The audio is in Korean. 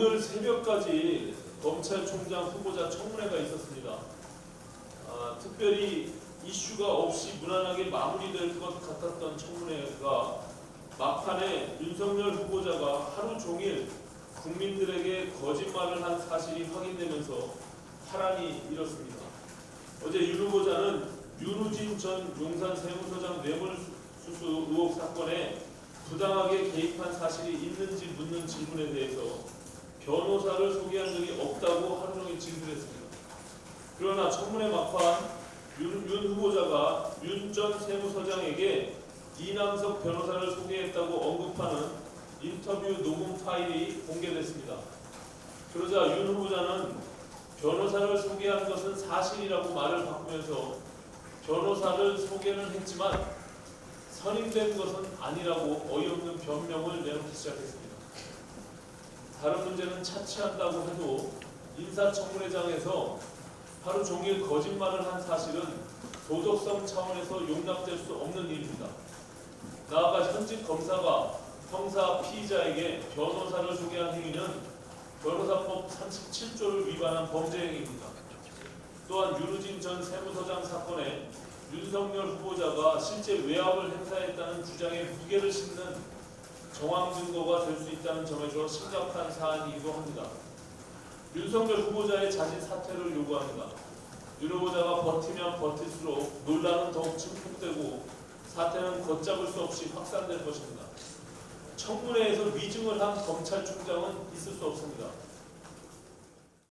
오늘 새벽까지 검찰총장 후보자 청문회가 있었습니다. 아, 특별히 이슈가 없이 무난하게 마무리될 것 같았던 청문회가 막판에 윤석열 후보자가 하루 종일 국민들에게 거짓말을 한 사실이 확인되면서 파란이 일었습니다. 어제 윤 후보자는 윤우진 전 용산 세무서장 뇌물수수 의혹 사건에 부당하게 개입한 사실이 있는지 묻는 질문에 대해서 변호사를 소개한 적이 없다고 하루 종일 진술했습니다. 그러나 청문회 막판 윤, 윤 후보자가 윤 전 세무서장에게 이남석 변호사를 소개했다고 언급하는 인터뷰 녹음 파일이 공개됐습니다. 그러자 윤 후보자는 변호사를 소개한 것은 사실이라고 말을 바꾸면서 변호사를 소개는 했지만 선임된 것은 아니라고 어이없는 변명을 내놓기 시작했습니다. 다른 문제는 차치한다고 해도 인사청문회장에서 하루 종일 거짓말을 한 사실은 도덕성 차원에서 용납될 수 없는 일입니다. 나아가 현직 검사가 형사 피의자에게 변호사를 소개한 행위는 변호사법 37조를 위반한 범죄 행위입니다. 또한 유루진 전 세무서장 사건에 윤석열 후보자가 실제 외압을 행사했다는 주장에 무게를 싣는 정황 증거가 될 수 있다는 점에서 심각한 사안이기도 합니다. 윤석열 후보자의 자진 사퇴를 요구합니다. 윤 후보자가 버티면 버틸수록 논란은 더욱 증폭되고 사태는 걷잡을 수 없이 확산될 것입니다. 청문회에서 위증을 한 검찰총장은 있을 수 없습니다.